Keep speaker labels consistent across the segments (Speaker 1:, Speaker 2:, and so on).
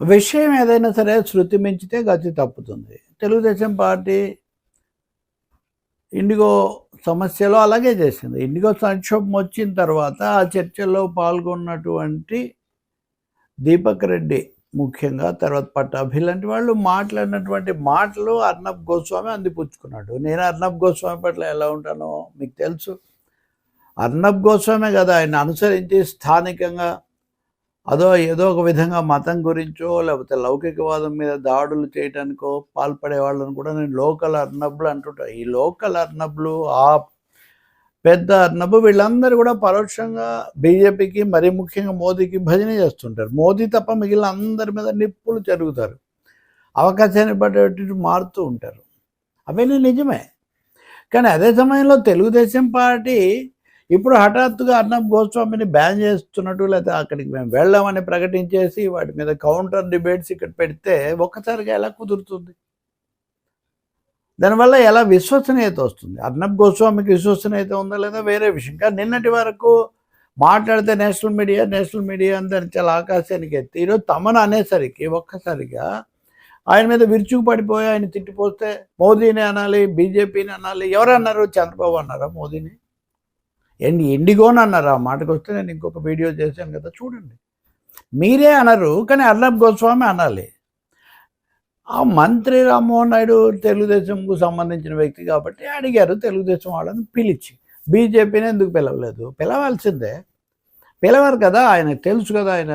Speaker 1: విషయం ఏదైనా సరే శృతి మించితే గతి తప్పుతుంది. తెలుగుదేశం పార్టీ ఇండిగో సమస్యలో అలాగే చేసింది. ఇండిగో సంక్షోభం వచ్చిన తర్వాత ఆ చర్చల్లో పాల్గొన్నటువంటి దీపక్ రెడ్డి ముఖ్యంగా తర్వాత పట్టాభి లాంటి వాళ్ళు మాట్లాడినటువంటి మాటలు అర్నబ్ గోస్వామి అందిపుచ్చుకున్నాడు. నేను అర్నబ్ గోస్వామి పట్ల ఎలా ఉంటానో మీకు తెలుసు. అర్నబ్ గోస్వామే కదా ఆయన అనుసరించి స్థానికంగా అదో ఏదో ఒక విధంగా మతం గురించో లేకపోతే లౌకికవాదం మీద దాడులు చేయడానికో పాల్పడే వాళ్ళని కూడా నేను లోకల్ అర్నబ్లు అంటుంటా. ఈ లోకల్ అర్నబ్లు ఆ పెద్ద అర్నబ్ వీళ్ళందరూ కూడా పరోక్షంగా బీజేపీకి మరీ ముఖ్యంగా మోదీకి భజన చేస్తుంటారు. మోదీ తప్ప మిగిలిన అందరి మీద నిప్పులు జరుగుతారు. అవకాశాన్ని బట్టి మారుతూ ఉంటారు. అవన్నీ నిజమే? కానీ అదే సమయంలో తెలుగుదేశం పార్టీ ఇప్పుడు హఠాత్తుగా అర్ణబ్ గోస్వామిని బ్యాన్ చేస్తున్నట్టు లేదా అక్కడికి మేము వెళ్ళామని ప్రకటించేసి వాటి మీద కౌంటర్ డిబేట్స్ ఇక్కడ పెడితే ఒక్కసారిగా ఎలా కుదురుతుంది? దానివల్ల ఎలా విశ్వసనీయత వస్తుంది? అర్ణబ్ గోస్వామికి విశ్వసనీయత ఉందా లేదా వేరే విషయం. కానీ నిన్నటి వరకు మాట్లాడితే నేషనల్ మీడియా నేషనల్ మీడియా అందరి చాలా ఆకాశానికి ఎత్తి ఈరోజు తమను అనేసరికి ఒక్కసారిగా ఆయన మీద విరుచుకు పడిపోయి ఆయన తిట్టిపోతే మోదీని అనాలి బీజేపీని అనాలి ఎవరు అన్నారు చంద్రబాబు అన్నారా మోదీని? ఎండి ఎండిగోని అన్నారు ఆ మాటకు వస్తే నేను ఇంకొక వీడియో చేశాను కదా చూడండి. మీరే అనరు కానీ అర్నబ్ గోస్వామి అనాలి. ఆ మంత్రి రామ్మోహన్ నాయుడు తెలుగుదేశంకు సంబంధించిన వ్యక్తి కాబట్టి అడిగారు తెలుగుదేశం వాళ్ళని పిలిచి. బీజేపీని ఎందుకు పిలవలేదు? పిలవాల్సిందే. పిలవరు కదా ఆయన తెలుసు కదా ఆయన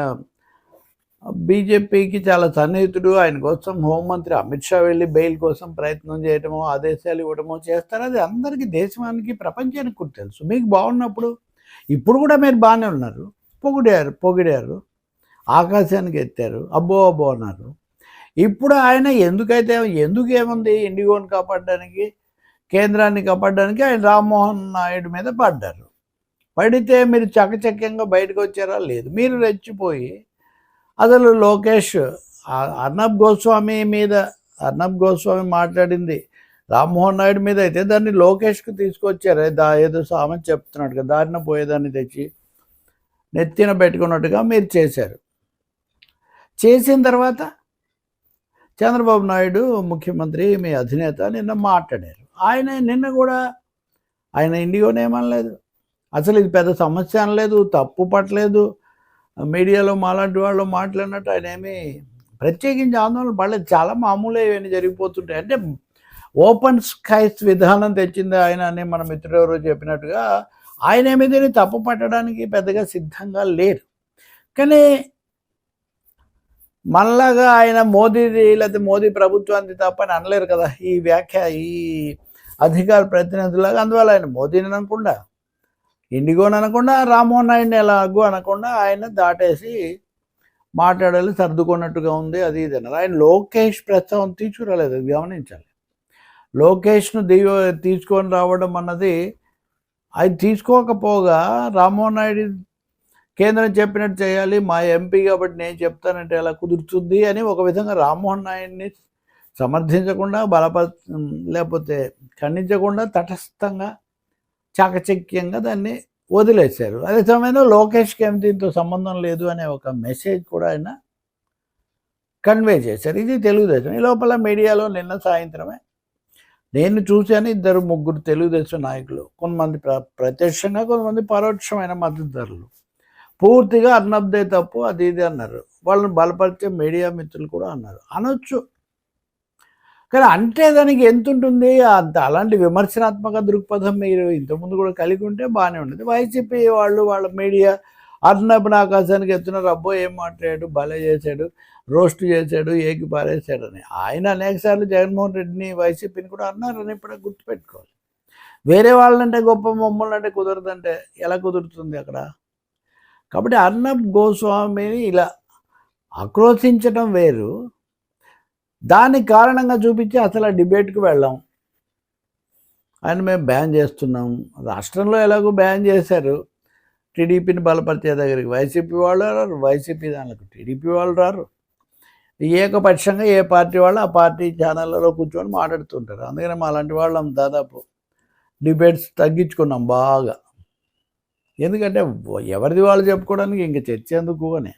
Speaker 1: బీజేపీకి చాలా సన్నిహితుడు. ఆయన కోసం హోంమంత్రి అమిత్ షా వెళ్ళి బెయిల్ కోసం ప్రయత్నం చేయటమో ఆదేశాలు ఇవ్వడమో చేస్తారు. అది అందరికీ దేశానికి ప్రపంచానికి కూడా తెలుసు. మీకు బాగున్నప్పుడు ఇప్పుడు కూడా మీరు బాగానే ఉన్నారు. పొగిడారు పొగిడారు. ఆకాశానికి ఎత్తారు. అబ్బో అబ్బో అన్నారు. ఇప్పుడు ఆయన ఎందుకైతే ఎందుకు ఏముంది? ఇండిగోని కాపాడడానికి కేంద్రాన్ని కాపాడడానికి ఆయన రామ్మోహన్ నాయుడు మీద పడ్డారు. పడితే మీరు చకచక్యంగా బయటకు వచ్చారా? లేదు. మీరు రెచ్చిపోయి అసలు లోకేష్ అర్ణబ్ అర్నబ్ గోస్వామి మీద అర్నబ్ గోస్వామి మాట్లాడింది రామ్మోహన్ నాయుడు మీద అయితే దాన్ని లోకేష్కి తీసుకొచ్చారు. దా ఏదో సామెత చెప్తున్నాడు కదా దారిన పోయేదాన్ని తెచ్చి నెత్తిన పెట్టుకున్నట్టుగా మీరు చేశారు. చేసిన తర్వాత చంద్రబాబు నాయుడు ముఖ్యమంత్రి మీ అధినేత నిన్న మాట్లాడారు. ఆయన నిన్న కూడా ఆయన ఇండియోనేమనలేదు అసలు ఇది పెద్ద సమస్య అనలేదు తప్పు పట్టలేదు. మీడియాలో మాలాంటి వాళ్ళు మాట్లాడినట్టు ఆయన ఏమి ప్రత్యేకించి ఆందోళన పడలేదు. చాలా మామూలు ఇవన్నీ జరిగిపోతుంటాయి. అంటే ఓపెన్ స్కైస్ విధానం తెచ్చింది ఆయన అని మన మిత్రుడు ఎవరో చెప్పినట్టుగా ఆయన ఏమి దీన్ని తప్పు పట్టడానికి పెద్దగా సిద్ధంగా లేరు. కానీ మనలాగా ఆయన మోదీది లేకపోతే మోదీ ప్రభుత్వాన్ని తప్ప అని అనలేరు కదా. ఈ వ్యాఖ్య ఈ అధికార ప్రతినిధులాగా అందువల్ల ఆయన మోదీని అనకుండా ఇండిగోని అనకుండా రామ్మోహన్ నాయుడిని ఎలాగో అనకుండా ఆయన దాటేసి మాట్లాడాలి సర్దుకున్నట్టుగా ఉంది అది ఇది అన్నారు ఆయన లోకేష్ ప్రస్తావం తీసుకురాలేదు అది గమనించాలి. లోకేష్ను దిగ తీసుకొని రావడం అన్నది అది తీసుకోకపోగా రామ్మోహన్ నాయుడు కేంద్రం చెప్పినట్టు చేయాలి మా ఎంపీ కాబట్టి నేను చెప్తానంటే ఎలా కుదురుతుంది అని ఒక విధంగా రామ్మోహన్ నాయుడిని సమర్థించకుండా బలపర లేకపోతే ఖండించకుండా తటస్థంగా చాకచక్యంగా దాన్ని వదిలేశారు. అదే సమయంలో లోకేష్కి ఏం దీంతో సంబంధం లేదు అనే ఒక మెసేజ్ కూడా ఆయన కన్వే చేశారు. ఇది తెలుగుదేశం. ఈ లోపల మీడియాలో నిన్న సాయంత్రమే నేను చూశాను ఇద్దరు ముగ్గురు తెలుగుదేశం నాయకులు. కొంతమంది ప్ర ప్రత్యక్షంగా కొంతమంది పరోక్షమైన మద్దతుదారులు. పూర్తిగా అన్నబ్దే తప్పు అది ఇది అన్నారు. వాళ్ళని బలపరిచే మీడియా మిత్రులు కూడా అన్నారు. అనొచ్చు. కానీ అంటే దానికి ఎంత ఉంటుంది అంత అలాంటి విమర్శనాత్మక దృక్పథం మీరు ఇంతకుముందు కూడా కలిగి ఉంటే బాగానే ఉండేది. వైసీపీ వాళ్ళు వాళ్ళ మీడియా అర్నబ్ని ఆకాశానికి ఎత్తున్నారు అబ్బో ఏం మాట్లాడాడు? భలే చేశాడు. రోస్ట్ చేశాడు ఏకి పారేశాడని ఆయన అనేకసార్లు జగన్మోహన్ రెడ్డిని వైసీపీని కూడా అన్నారని ఇప్పుడు గుర్తుపెట్టుకోవాలి. వేరే వాళ్ళంటే గొప్ప మమ్మల్ని అంటే కుదరదంటే ఎలా కుదురుతుంది అక్కడ? కాబట్టి అర్నబ్ గోస్వామిని ఇలా ఆక్రోశించడం వేరు. దాని కారణంగా చూపించి అసలు ఆ డిబేట్కి వెళ్ళాం. ఆయన మేము బ్యాన్ చేస్తున్నాం. రాష్ట్రంలో ఎలాగో బ్యాన్ చేశారు. టీడీపీని బలపరిచే దగ్గరికి. వైసీపీ వాళ్ళు రారు వైసీపీ దానికి టీడీపీ వాళ్ళు రారు. ఏకపక్షంగా ఏ పార్టీ వాళ్ళు ఆ పార్టీ ఛానళ్ళలో కూర్చొని మాట్లాడుతుంటారు. అందుకని మా అలాంటి వాళ్ళం దాదాపు డిబేట్స్ తగ్గించుకున్నాం బాగా. ఎందుకంటే ఎవరిది వాళ్ళు చెప్పుకోవడానికి ఇంక చర్చ ఎందుకు అని.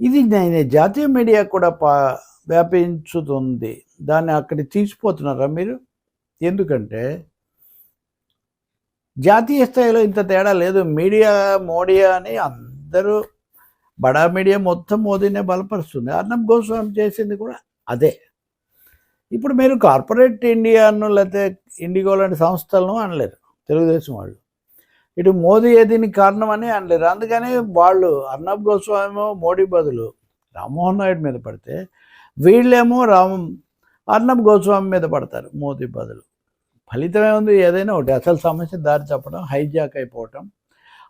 Speaker 1: ఇది నేను జాతీయ మీడియా కూడా పా వ్యాపించుతుంది. దాన్ని అక్కడికి తీసిపోతున్నారా మీరు? ఎందుకంటే జాతీయ స్థాయిలో ఇంత తేడా లేదు. మీడియా మోడియా అని అందరూ బడా మీడియా మొత్తం మోదీనే బలపరుస్తుంది. అర్ణబ్ గోస్వామి చేసింది కూడా అదే. ఇప్పుడు మీరు కార్పొరేట్ ఇండియాను లేకపోతే ఇండిగో లాంటి సంస్థలను అనలేరు తెలుగుదేశం వాళ్ళు. ఇటు మోదీ దీనికి కారణం అని అనలేరు. అందుకని వాళ్ళు అర్ణబ్ గోస్వామి మోడీ బదులు రామ్మోహన్ నాయుడు మీద పడితే వీళ్ళేమో రామం అర్ణబ్ గోస్వామి మీద పడతారు మోదీ బదులు. ఫలితం ఏముంది? ఏదైనా ఒకటి. అసలు సమస్య దారి చెప్పడం హైజాక్ అయిపోవటం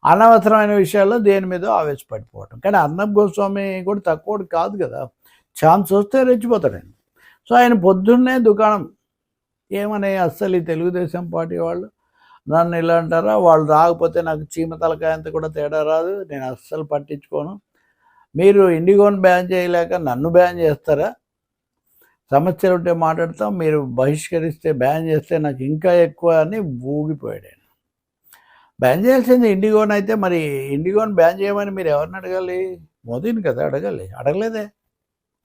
Speaker 1: అనవసరమైన విషయాల్లో దేని మీద ఆవేశపడిపోవటం. కానీ అర్ణబ్ గోస్వామి కూడా తక్కువ కాదు కదా. ఛాన్స్ వస్తే రెచ్చిపోతాడు ఆయన సో ఆయన పొద్దున్నే దుకాణం. ఏమని అస్సలు ఈ తెలుగుదేశం పార్టీ వాళ్ళు? నన్ను ఇలా అంటారా? వాళ్ళు రాకపోతే నాకు చీమ తలకాయంత కూడా తేడా రాదు. నేను అస్సలు పట్టించుకోను. మీరు ఇండిగోని బ్యాన్ చేయలేక నన్ను బ్యాన్ చేస్తారా? సమస్యలు ఉంటే మాట్లాడతాం మీరు బహిష్కరిస్తే బ్యాన్ చేస్తే నాకు ఇంకా ఎక్కువ అని ఊగిపోయాడు ఆయన. బ్యాన్ చేయాల్సింది ఇండిగోన్ అయితే మరి ఇండిగోన్ బ్యాన్ చేయమని మీరు ఎవరిని అడగాలి? మోదీని కదా అడగాలి. అడగలేదే.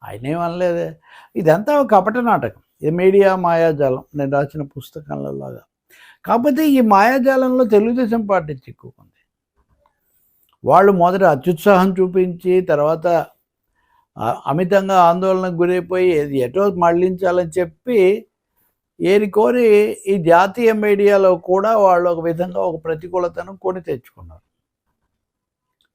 Speaker 1: ఆయన ఏం అనలేదే. ఇదంతా ఒక కపట నాటకం. ఇది మీడియా మాయాజాలం. నేను రాసిన పుస్తకంలో లాగా కాకపోతే ఈ మాయాజాలంలో తెలుగుదేశం పార్టీ చిక్కుకుంది. వాళ్ళు మొదట అత్యుత్సాహం చూపించి తర్వాత అమితంగా ఆందోళనకు గురైపోయి ఏది ఎటో మళ్ళించాలని చెప్పి ఏరి కోరి ఈ జాతీయ మీడియాలో కూడా వాళ్ళు ఒక విధంగా ఒక ప్రతికూలతను కొని తెచ్చుకున్నారు.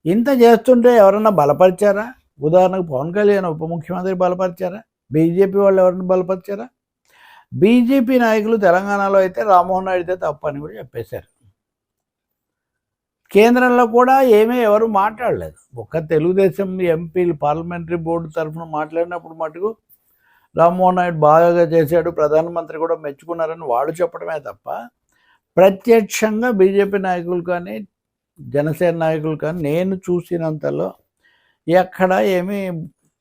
Speaker 1: ఇంత చేస్తుంటే ఎవరన్నా బలపరిచారా? ఉదాహరణకు పవన్ కళ్యాణ్ ఉప ముఖ్యమంత్రి బలపరిచారా? బీజేపీ వాళ్ళు ఎవరిని బలపరిచారా? బీజేపీ నాయకులు తెలంగాణలో అయితే రామ్మోహన్ నాయుడితే తప్పని కూడా చెప్పేశారు. కేంద్రంలో కూడా ఏమీ ఎవరు మాట్లాడలేదు. ఒక్క తెలుగుదేశం ఎంపీలు పార్లమెంటరీ బోర్డు తరఫున మాట్లాడినప్పుడు మటుకు రామ్మోహన్ నాయుడు బాగా చేశాడు ప్రధానమంత్రి కూడా మెచ్చుకున్నారని వాళ్ళు చెప్పడమే తప్ప ప్రత్యక్షంగా బీజేపీ నాయకులు కానీ జనసేన నాయకులు కానీ నేను చూసినంతలో ఎక్కడ ఏమీ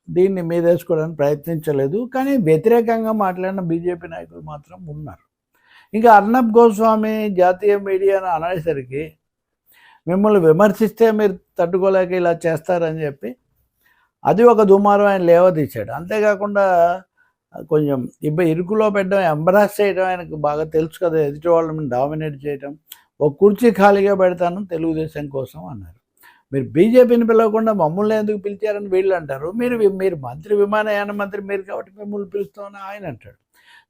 Speaker 1: దీన్ని మీదేసుకోవడానికి ప్రయత్నించలేదు. కానీ వ్యతిరేకంగా మాట్లాడిన బీజేపీ నాయకులు మాత్రం ఉన్నారు. ఇంకా అర్ణబ్ గోస్వామి జాతీయ మీడియాను అనేసరికి మిమ్మల్ని విమర్శిస్తే మీరు తట్టుకోలేక ఇలా చేస్తారని చెప్పి అది ఒక దుమారం ఆయన లేవదీశాడు. అంతేకాకుండా కొంచెం ఇబ్బ ఇరుకులో పెట్టడం ఎంబ్రాస్ చేయడం ఆయనకు బాగా తెలుసు కదా ఎదుటి వాళ్ళని డామినేట్ చేయడం ఒక కుర్చీ ఖాళీగా పెడతాను తెలుగుదేశం కోసం అన్నారు. మీరు బీజేపీని పిలవకుండా మమ్మల్ని ఎందుకు పిలిచారని వీళ్ళు అంటారు. మీరు మీరు మంత్రి విమానయాన మంత్రి మీరు కాబట్టి మిమ్మల్ని పిలుస్తామని ఆయన అంటాడు.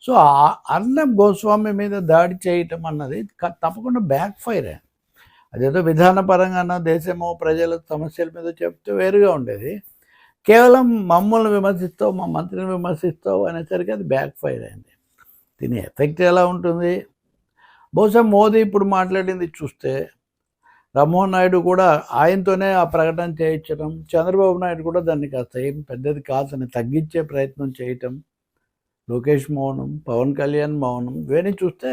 Speaker 1: సో అన్నం అర్ణబ్ గోస్వామి మీద దాడి చేయటం అన్నది తప్పకుండా బ్యాక్ ఫైర్ అదేదో విధానపరంగా దేశమో ప్రజల సమస్యల మీద చెప్తే వేరుగా ఉండేది. కేవలం మమ్మల్ని విమర్శిస్తావు మా మంత్రిని విమర్శిస్తావు అనేసరికి అది బ్యాక్ ఫైర్ అయింది. దీని ఎఫెక్ట్ ఎలా ఉంటుంది? బహుశా మోదీ ఇప్పుడు మాట్లాడింది చూస్తే రామ్మోహన్ నాయుడు కూడా ఆయనతోనే ఆ ప్రకటన చేయించడం చంద్రబాబు నాయుడు కూడా దాన్ని కాస్త ఏం పెద్దది కాదని తగ్గించే ప్రయత్నం చేయటం లోకేష్ మౌనం పవన్ కళ్యాణ్ మౌనం ఇవన్నీ చూస్తే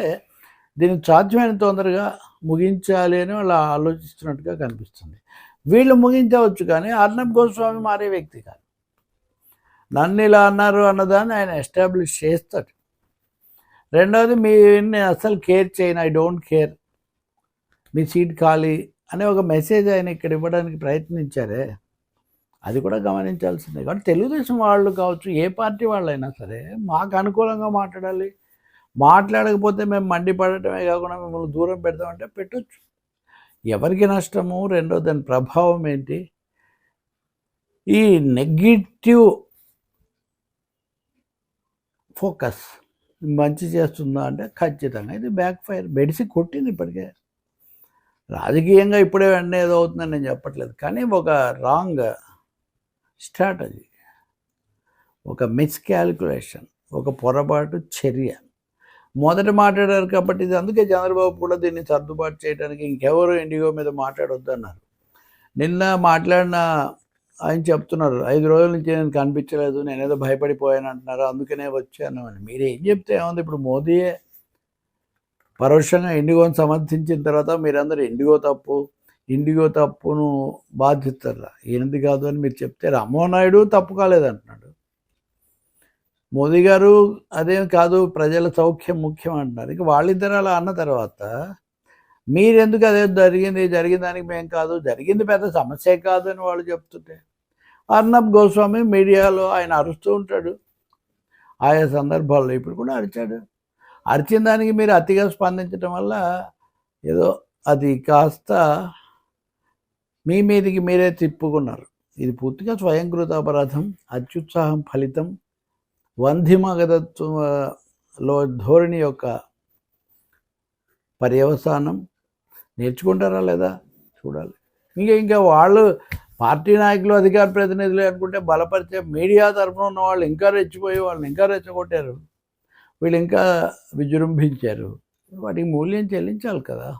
Speaker 1: దీన్ని సాధ్యమైన తొందరగా ముగించాలి అని వాళ్ళు ఆలోచిస్తున్నట్టుగా కనిపిస్తుంది. వీళ్ళు ముగించవచ్చు కానీ అర్ణబ్ గోస్వామి మారే వ్యక్తి కాదు. నన్ను ఇలా అన్నారు అన్నదాన్ని ఆయన ఎస్టాబ్లిష్ చేస్తాడు. రెండవది మీ నేను అస్సలు కేర్ చేయను ఐ డోంట్ కేర్. మీ సీట్ ఖాళీ అనే ఒక మెసేజ్ ఆయన ఇక్కడ ఇవ్వడానికి ప్రయత్నించారే. అది కూడా గమనించాల్సిందే. కాబట్టి తెలుగుదేశం వాళ్ళు కావచ్చు ఏ పార్టీ వాళ్ళైనా సరే మాకు అనుకూలంగా మాట్లాడాలి. మాట్లాడకపోతే మేము మండిపడటమే కాకుండా మిమ్మల్ని దూరం పెడతామంటే పెట్టొచ్చు. ఎవరికి నష్టము? రెండో దాని ప్రభావం ఏంటి? ఈ నెగిటివ్ ఫోకస్ మంచి చేస్తుందా అంటే ఖచ్చితంగా. ఇది బ్యాక్ ఫైర్ బెడిసి కొట్టింది ఇప్పటికే. రాజకీయంగా ఇప్పుడే వెంటనే ఏదో అవుతుందని నేను చెప్పట్లేదు. కానీ ఒక రాంగ్ స్ట్రాటజీ ఒక మిస్కాల్కులేషన్ ఒక పొరపాటు చర్య. మొదట మాట్లాడారు కాబట్టి ఇది అందుకే చంద్రబాబు కూడా దీన్ని సర్దుబాటు చేయడానికి ఇంకెవరు ఇండిగో మీద మాట్లాడొద్దు అన్నారు నిన్న మాట్లాడిన ఆయన చెప్తున్నారు ఐదు రోజుల నుంచి నేను కనిపించలేదు నేను ఏదో భయపడిపోయాను అంటున్నారు. అందుకనే వచ్చాను అని. మీరు ఏం చెప్తే ఏముంది? ఇప్పుడు మోదీయే పరోక్షంగా ఇండిగోని సమర్థించిన తర్వాత మీరందరూ ఇండిగో తప్పు ఇండిగో తప్పును బాధిస్తారా? ఈయనది కాదు అని మీరు చెప్తే రామ్మోహన్ నాయుడు తప్పు కాలేదంటున్నాడు. మోదీ గారు అదేం కాదు ప్రజల సౌఖ్యం ముఖ్యం అంటున్నారు. ఇక వాళ్ళిద్దరు అలా అన్న తర్వాత మీరెందుకు అదే జరిగింది? జరిగిన దానికి మేము కాదు. జరిగింది పెద్ద సమస్య కాదు అని వాళ్ళు చెప్తుంటే అర్ణబ్ గోస్వామి మీడియాలో ఆయన అరుస్తూ ఉంటాడు. ఆయా సందర్భాల్లో ఇప్పుడు కూడా అరిచాడు. అరిచిన దానికి మీరు అతిగా స్పందించడం వల్ల ఏదో అది కాస్త మీ మీదికి మీరే తిప్పుకున్నారు. ఇది పూర్తిగా స్వయంకృత అపరాధం అత్యుత్సాహం ఫలితం వంధిమగతత్వంలో ధోరణి యొక్క పర్యవసానం. నేర్చుకుంటారా లేదా? చూడాలి. ఇంకా ఇంకా వాళ్ళు పార్టీ నాయకులు అధికార ప్రతినిధులు అనుకుంటే బలపరిచే మీడియా తరఫున ఉన్న వాళ్ళు ఇంకా రెచ్చిపోయి వాళ్ళని ఇంకా రెచ్చగొట్టారు. వీళ్ళు ఇంకా విజృంభించారు. వాటికి మూల్యం చెల్లించాలి కదా.